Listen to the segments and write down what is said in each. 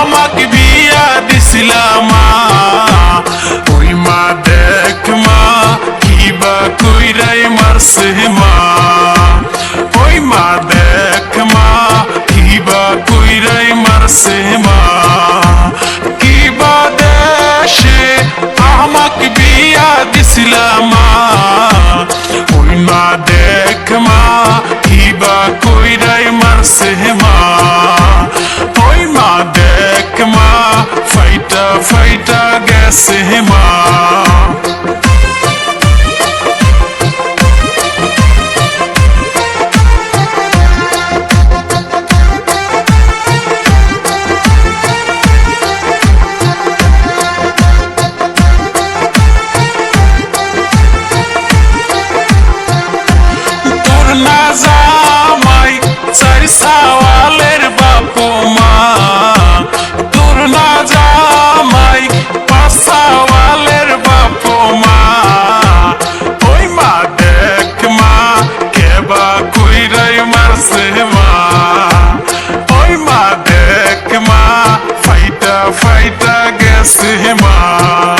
আমাক বিয়া দিছিলা মা ওই মা দেখ মা কিবা কইরাই মারছে মা ওই মা দেখ মা কিবা কইরাই মারছে মা কিবা দেশে আমাক দিছিলা মা ওই মা कैसे हैं কাইটা গেছে মা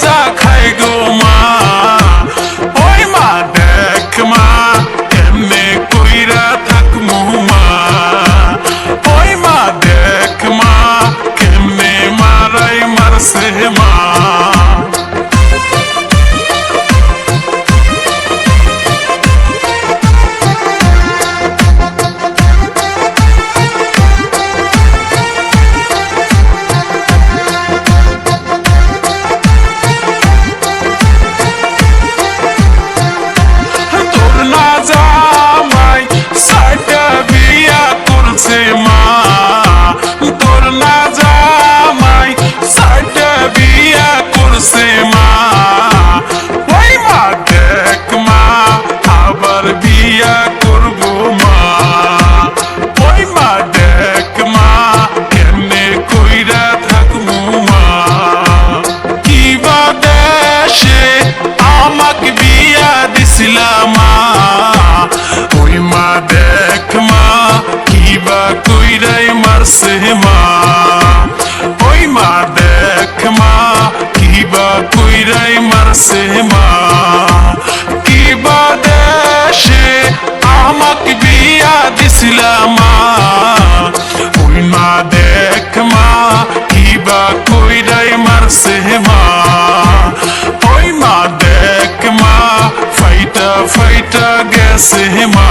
Suck. ছিলা মা, ওই মা দেখ মা কিবা কইরাই মারছে মা। ওই মা দেখ মা কিবা কইরাই মারছে মা। বিয়া দিছিলা você remar.